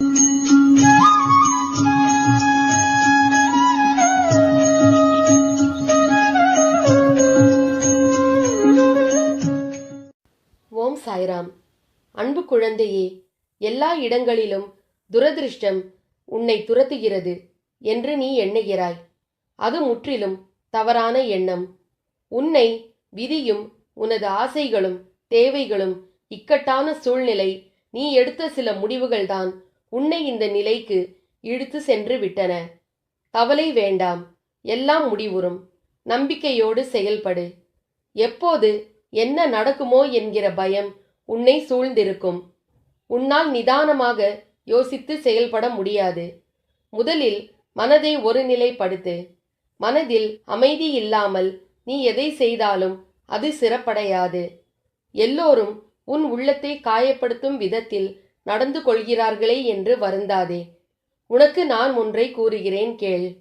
ஓம் சாய்ராம். அன்பு குழந்தையே எல்லா இடங்களிலும் துரதிருஷ்டம் உன்னை துரத்துகிறது என்று நீ எண்ணுகிறாய். அது முற்றிலும் தவறான எண்ணம். உன்னை விதியும் உனது ஆசைகளும் தேவைகளும் இக்கட்டான சூழ்நிலை நீ எடுத்த சில முடிவுகள்தான் உன்னை இந்த நிலைக்கு இழுத்து சென்று விட்டன. கவலை வேண்டாம். எல்லாம் முடிவுறும். நம்பிக்கையோடு செயல்படு. எப்போது என்ன நடக்குமோ என்கிற பயம் உன்னை சூழ்ந்திருக்கும். உன்னால் நிதானமாக யோசித்து செயல்பட முடியாது. முதலில் மனதை ஒருநிலைப்படுத்து. மனதில் அமைதி இல்லாமல் நீ எதை செய்தாலும் அது சிறப்படையாது. எல்லோரும் உன் உள்ளத்தை காயப்படுத்தும் விதத்தில் நடந்து கொள்கிறார்களே என்று வருந்தாதே. உனக்கு நான் ஒன்றை கூறுகிறேன் கேள்.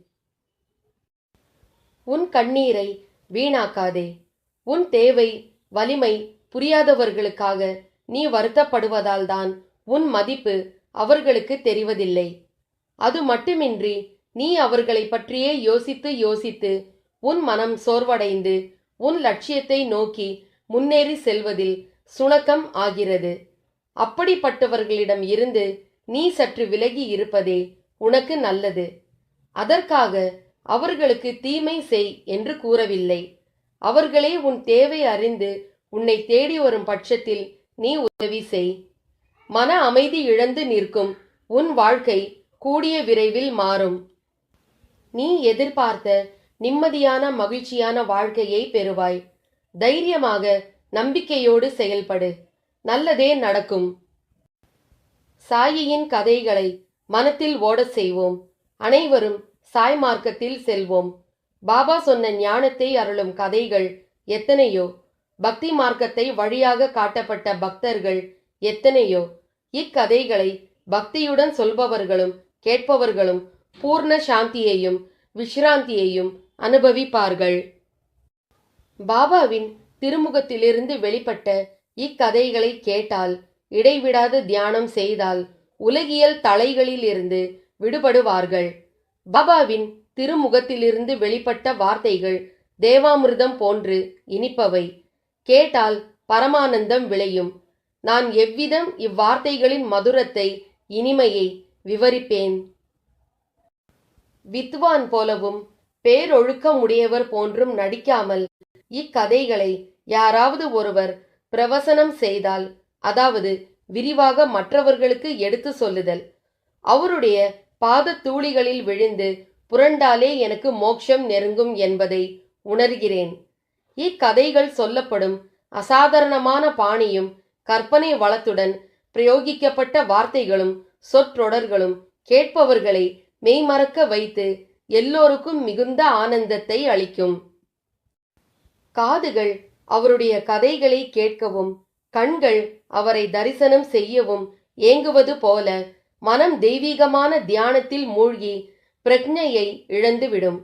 உன் கண்ணீரை வீணாக்காதே. உன் தேவை வலிமை புரியாதவர்களுக்காக நீ வருத்தப்படுவதால்தான் உன் மதிப்பு அவர்களுக்கு தெரிவதில்லை. அது மட்டுமின்றி நீ அவர்களை பற்றியே யோசித்து யோசித்து உன் மனம் சோர்வடைந்து உன் லட்சியத்தை நோக்கி முன்னேறி செல்வதில் சுணக்கம் ஆகிறது. அப்படிப்பட்டவர்களிடம் இருந்து நீ சற்று விலகி இருப்பதே உனக்கு நல்லது. அதற்காக அவர்களுக்கு தீமை செய் என்று கூறவில்லை. அவர்களே உன் தேவை அறிந்து உன்னை தேடி வரும் பட்சத்தில் நீ உதவி செய். மன அமைதி இழந்து நிற்கும் உன் வாழ்க்கை கூடிய விரைவில் மாறும். நீ எதிர்பார்த்த நிம்மதியான மகிழ்ச்சியான வாழ்க்கையை பெறுவாய். தைரியமாக நம்பிக்கையோடு செயல்படு. நல்லதே நடக்கும். சாயியின் கதைகளை மனத்தில் ஓடச் செய்வோம். அனைவரும் சாய் மார்க்கத்தில் செல்வோம். பாபா சொன்ன ஞானத்தை அருளும் கதைகள் எத்தனையோ? பக்தி மார்க்கத்தை வழியாக காட்டப்பட்ட பக்தர்கள் எத்தனையோ? இக்கதைகளை பக்தியுடன் சொல்பவர்களும் கேட்பவர்களும் பூர்ண சாந்தியையும் விஷ்ராந்தியையும் அனுபவிப்பார்கள். பாபாவின் திருமுகத்திலிருந்து வெளிப்பட்ட இக்கதைகளை கேட்டால் இடைவிடாது தியானம் செய்தால் உலகியல் தலைகளிலிருந்து விடுபடுவார்கள். பாபாவின் திருமுகத்திலிருந்து வெளிப்பட்ட வார்த்தைகள் தேவாமிர்தம் போன்று இனிப்பவை. கேட்டால் பரமானந்தம் விளையும். நான் எவ்விதம் இவ்வார்த்தைகளின் மதுரத்தை இனிமையை விவரிப்பேன்? வித்வான் போலவும் பேரொழுக்கமுடையவர் போன்றும் நடிக்காமல் இக்கதைகளை யாராவது ஒருவர் பிரவசனம் செய்தால் அதாவது விரிவாக மற்றவர்களுக்கு எடுத்து சொல்லுதல். அவருடைய பாத தூளிகளில் விழுந்து புரண்டாலே எனக்கு மோட்சம் நெருங்கும் என்பதை உணர்கிறேன். இக்கதைகள் சொல்லப்படும் அசாதாரணமான பாணியும் கற்பனை வளத்துடன் பிரயோகிக்கப்பட்ட வார்த்தைகளும் சொற்றொடர்களும் கேட்பவர்களை மெய்மறக்க வைத்து எல்லோருக்கும் மிகுந்த ஆனந்தத்தை அளிக்கும். காதுகள் அவருடைய கதைகளை கேட்கவும் கண்கள் அவரை தரிசனம் செய்யவும் ஏங்குவது போல மனம் தெய்வீகமான தியானத்தில் மூழ்கி பிரக்ஞையை இழந்துவிடும்.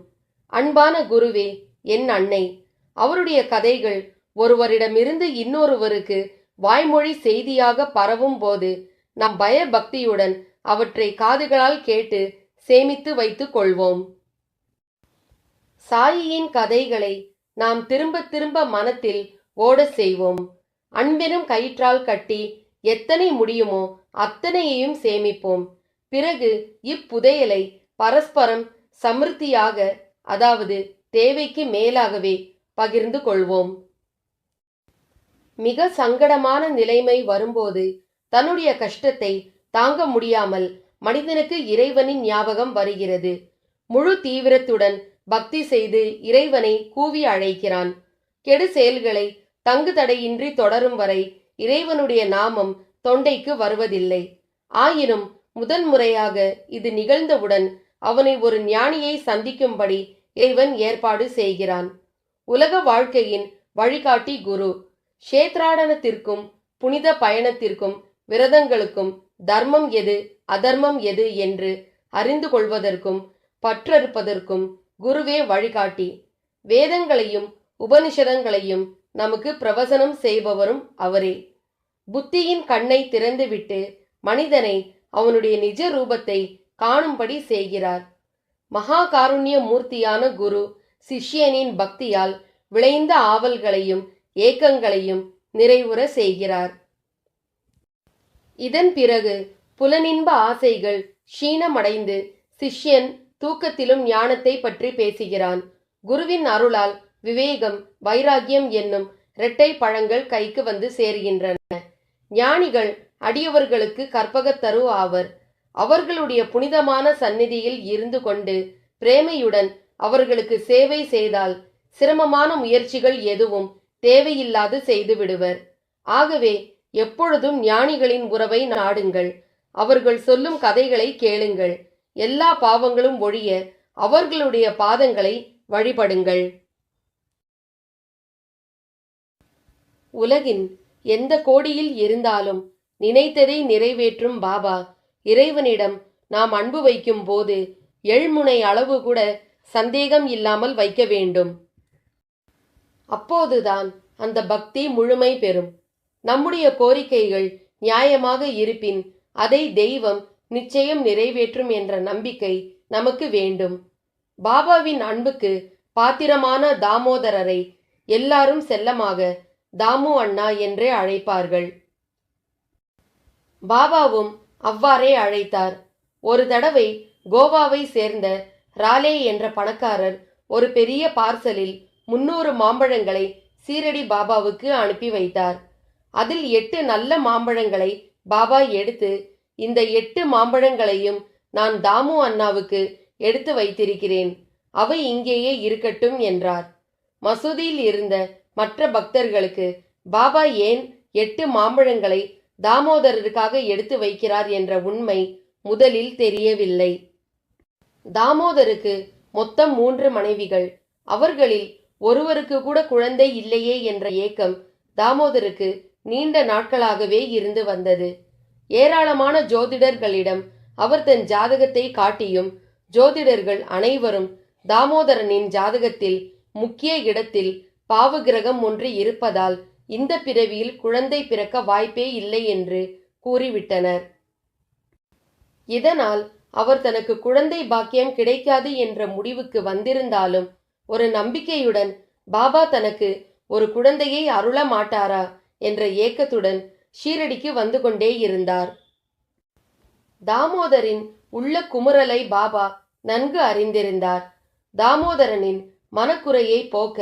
அன்பான குருவே என் அன்னை அவருடைய கதைகள் ஒருவரிடமிருந்து இன்னொருவருக்கு வாய்மொழி செய்தியாக பரவும் போது நம் பயபக்தியுடன் அவற்றை காதுகளால் கேட்டு சேமித்து வைத்துக் கொள்வோம். சாயியின் கதைகளை நாம் திரும்ப திரும்ப மனத்தில் ஓடச் செய்வோம். அன்பெனும் கயிற்றால் கட்டி எத்தனை முடியுமோ அத்தனையையும் சேமிப்போம். பிறகு இப்புதையலை பரஸ்பரம் சமிருத்தியாக அதாவது தேவைக்கு மேலாகவே பகிர்ந்து கொள்வோம். மிக சங்கடமான நிலைமை வரும்போது தன்னுடைய கஷ்டத்தை தாங்க முடியாமல் மனிதனுக்கு இறைவனின் ஞாபகம் வருகிறது. முழு தீவிரத்துடன் பக்தி செய்து இறைவனை கூவி அழைக்கிறான். கெடு செயல்களை தங்கு தடையின்றி தொடரும் வரை இறைவனுடைய நாமம் தொண்டைக்கு வருவதில்லை. ஆயினும் முதன் முறையாக இது நிகழ்ந்தவுடன் அவனை ஒரு ஞானியை சந்திக்கும்படி இறைவன் ஏற்பாடு செய்கிறான். உலக வாழ்க்கையின் வழிகாட்டி குரு. க்ஷேத்ராடனத்திற்கும் புனித பயணத்திற்கும் விரதங்களுக்கும் தர்மம் எது அதர்மம் எது என்று அறிந்து கொள்வதற்கும் பற்றறுப்பதற்கும் குருவே வழிகாட்டி. வேதங்களையும் உபனிஷதங்களையும் நமக்கு பிரவசனம் செய்பவரும் அவரே. புத்தியின் கண்ணை திறந்துவிட்டு மனிதனை அவனுடைய நிஜ ரூபத்தை காணும்படி செய்கிறார். மகா காருண்ய மூர்த்தியான குரு சிஷ்யனின் பக்தியால் விளைந்த ஆவல்களையும் ஏக்கங்களையும் நிறைவுற செய்கிறார். இதன் பிறகு புலனின்ப ஆசைகள் க்ஷீணமடைந்து சிஷ்யன் தூக்கத்திலும் ஞானத்தை பற்றி பேசுகிறான். குருவின் அருளால் விவேகம் வைராகியம் என்னும் இரட்டை பழங்கள் கைக்கு வந்து சேர்கின்றன. ஞானிகள் அடியவர்களுக்கு கற்பகத்தரு ஆவர். அவர்களுடைய புனிதமான சந்நிதியில் இருந்து கொண்டு பிரேமையுடன் அவர்களுக்கு சேவை செய்தால் சிரமமான முயற்சிகள் எதுவும் தேவையில்லாது செய்து விடுவர். ஆகவே எப்பொழுதும் ஞானிகளின் உறவை நாடுங்கள். அவர்கள் சொல்லும் கதைகளை கேளுங்கள். எல்லா பாவங்களும் ஒழிய அவர்களுடைய பாதங்களை வழிபடுங்கள். உலகின் எந்த கோடியில் இருந்தாலும் நினைத்ததை நிறைவேற்றும் பாபா. இறைவனிடம் நாம் அன்பு வைக்கும் போது எழ்முனை அளவு கூட சந்தேகம் இல்லாமல் வைக்க வேண்டும். அப்போதுதான் அந்த பக்தி முழுமை பெறும். நம்முடைய கோரிக்கைகள் நியாயமாக இருப்பின் அதை தெய்வம் நிச்சயம் நிறைவேற்றும் என்ற நம்பிக்கை நமக்கு வேண்டும். பாபாவின் அன்புக்கு பாத்திரமான தாமோதரரை எல்லாரும் செல்லமாக தாமு அண்ணா என்றே அழைப்பார்கள். பாபாவும் அவ்வாறே அழைத்தார். ஒரு தடவை கோவாவை சேர்ந்த ராலே என்ற பணக்காரர் ஒரு பெரிய பார்சலில் முன்னூறு மாம்பழங்களை சீரடி பாபாவுக்கு அனுப்பி வைத்தார். அதில் எட்டு நல்ல மாம்பழங்களை பாபா எடுத்து இந்த எட்டு மாம்பழங்களையும் நான் தாமு அண்ணாவுக்கு எடுத்து வைத்திருக்கிறேன். அவை இங்கேயே இருக்கட்டும் என்றார். மசூதியில் இருந்த மற்ற பக்தர்களுக்கு பாபா ஏன் எட்டு மாம்பழங்களை தாமோதரருக்காக எடுத்து வைக்கிறார் என்ற உண்மை முதலில் தெரியவில்லை. தாமோதருக்கு மொத்தம் மூன்று மனைவிகள். அவர்களில் ஒருவருக்கு கூட குழந்தை இல்லையே என்ற ஏக்கம் தாமோதருக்கு நீண்ட நாட்களாகவே இருந்து வந்தது. ஏராளமான ஜோதிடர்களிடம் அவர் தன் ஜாதகத்தை காட்டியும் ஜோதிடர்கள் அனைவரும் தாமோதரனின் ஜாதகத்தில் முக்கிய இடத்தில் பாவகிரகம் ஒன்று இருப்பதால் இந்த பிறவியில் குழந்தை பிறக்க வாய்ப்பே இல்லை என்று கூறிவிட்டனர். இதனால் அவர் தனக்கு குழந்தை பாக்கியம் கிடைக்காது என்ற முடிவுக்கு வந்திருந்தாலும் ஒரு நம்பிக்கையுடன் பாபா தனக்கு ஒரு குழந்தையை அருள மாட்டாரா? என்ற ஏக்கத்துடன் ஷீரடிக்கு வந்து கொண்டே இருந்தார். தாமோதரின் உள்ள குமுறலை பாபா நன்கு அறிந்திருந்தார். தாமோதரனின் மனக்குறையை போக்க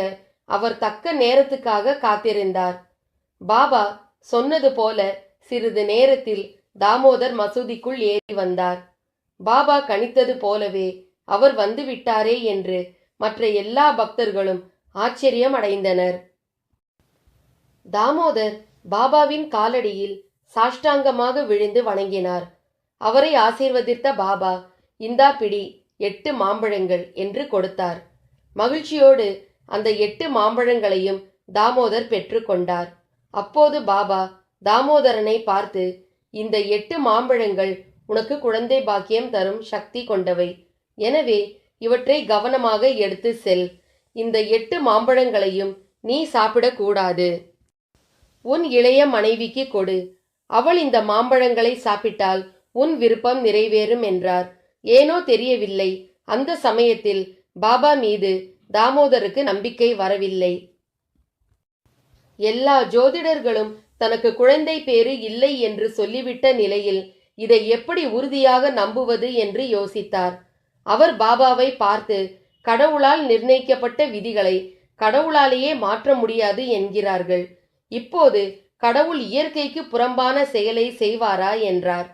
அவர் தக்க நேரத்துக்காக காத்திருந்தார். பாபா சொன்னது போல சிறிது நேரத்தில் தாமோதர் மசூதிக்குள் ஏறி வந்தார். பாபா கணித்தது போலவே அவர் வந்து விட்டாரே என்று மற்ற எல்லா பக்தர்களும் ஆச்சரியம் அடைந்தனர் தாமோதர் பாபாவின் காலடியில் சாஷ்டாங்கமாக விழுந்து வணங்கினார். அவரை ஆசீர்வதித்த பாபா இந்தா பிடி எட்டு மாம்பழங்கள் என்று கொடுத்தார். மகிழ்ச்சியோடு அந்த எட்டு மாம்பழங்களையும் தாமோதர் பெற்றுக்கொண்டார் அப்போது பாபா தாமோதரனை பார்த்து இந்த எட்டு மாம்பழங்கள் உனக்கு குழந்தை பாக்கியம் தரும் சக்தி கொண்டவை. எனவே இவற்றை கவனமாக எடுத்து செல். இந்த எட்டு மாம்பழங்களையும் நீ சாப்பிடக்கூடாது. உன் இளைய மனைவிக்கு கொடு. அவள் இந்த மாம்பழங்களை சாப்பிட்டால் உன் விருப்பம் நிறைவேறும் என்றார். ஏனோ தெரியவில்லை. அந்த சமயத்தில் பாபா மீது தாமோதருக்கு நம்பிக்கை வரவில்லை. எல்லா ஜோதிடர்களும் தனக்கு குழந்தை பேறு இல்லை என்று சொல்லிவிட்ட நிலையில் இதை எப்படி உறுதியாக நம்புவது என்று யோசித்தார். அவர் பாபாவை பார்த்து கடவுளால் நிர்ணயிக்கப்பட்ட விதிகளை கடவுளாலேயே மாற்ற முடியாது என்கிறார்கள். இப்போது கடவுள் இயற்கைக்கு புறம்பான செயலை செய்வாரா என்றார்.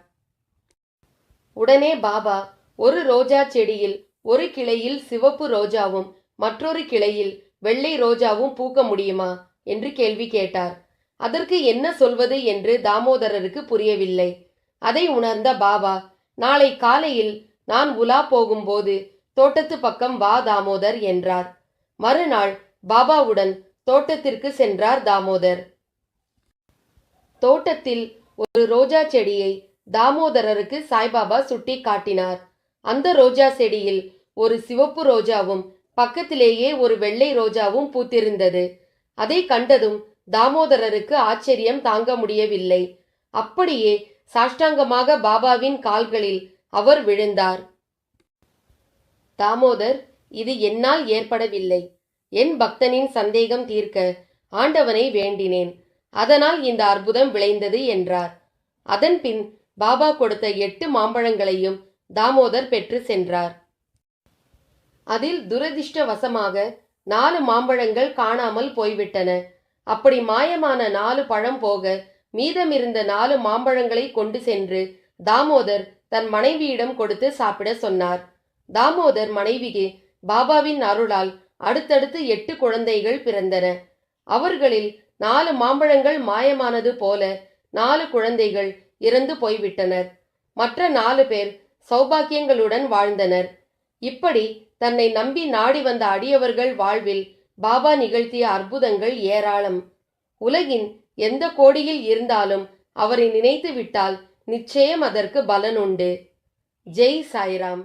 உடனே பாபா ஒரு ரோஜா செடியில் ஒரு கிளையில் சிவப்பு ரோஜாவும் மற்றொரு கிளையில் வெள்ளை ரோஜாவும் பூக்க முடியுமா? என்று கேள்வி கேட்டார். அதற்கு என்ன சொல்வது என்று தாமோதரருக்கு புரியவில்லை. அதை உணர்ந்த பாபா நாளை காலையில் நான் உலா போகும்போது தோட்டத்து பக்கம் வா தாமோதர் என்றார். மறுநாள் பாபாவுடன் தோட்டத்திற்கு சென்றார் தாமோதர். தோட்டத்தில் ஒரு ரோஜா செடியை தாமோதரருக்கு சாய்பாபா சுட்டி காட்டினார். அந்த ரோஜா செடியில் ஒரு சிவப்பு ரோஜாவும் பக்கத்திலேயே ஒரு வெள்ளை ரோஜாவும் பூத்திருந்தது. அதை கண்டதும் தாமோதரருக்கு ஆச்சரியம் தாங்க முடியவில்லை. அப்படியே சாஷ்டாங்கமாக பாபாவின் கால்களில் அவர் விழுந்தார். தாமோதர் இது என்னால் ஏற்படவில்லை. என் பக்தனின் சந்தேகம் தீர்க்க ஆண்டவனை வேண்டினேன். அதனால் இந்த அற்புதம் விளைந்தது என்றார். அதன்பின் பாபா கொடுத்த எட்டு மாம்பழங்களையும் தாமோதர் பெற்று சென்றார். அதில் துரதிர்ஷ்டவசமாக நாலு மாம்பழங்கள் காணாமல் போய்விட்டன. அப்படி மாயமான நாலு பழம் போக மீதமிருந்த நாலு மாம்பழங்களை கொண்டு சென்று தாமோதர் தன் மனைவியிடம் கொடுத்து சாப்பிட சொன்னார். தாமோதர் மனைவிக்கு பாபாவின் அருளால் அடுத்தடுத்து எட்டு குழந்தைகள் பிறந்தன. அவர்களில் நாலு மாம்பழங்கள் மாயமானது போல நாலு குழந்தைகள் இறந்து போய்விட்டனர். மற்ற நாலு பேர் சௌபாக்கியங்களுடன் வாழ்ந்தனர். இப்படி தன்னை நம்பி நாடி வந்த அடியவர்கள் வாழ்வில் பாபா நிகழ்த்திய அற்புதங்கள் ஏராளம். உலகின் எந்த கோடியில் இருந்தாலும் அவரை நினைத்து விட்டால் நிச்சயம் அதற்கு பலன் உண்டு. ஜெய் சாய்ராம்.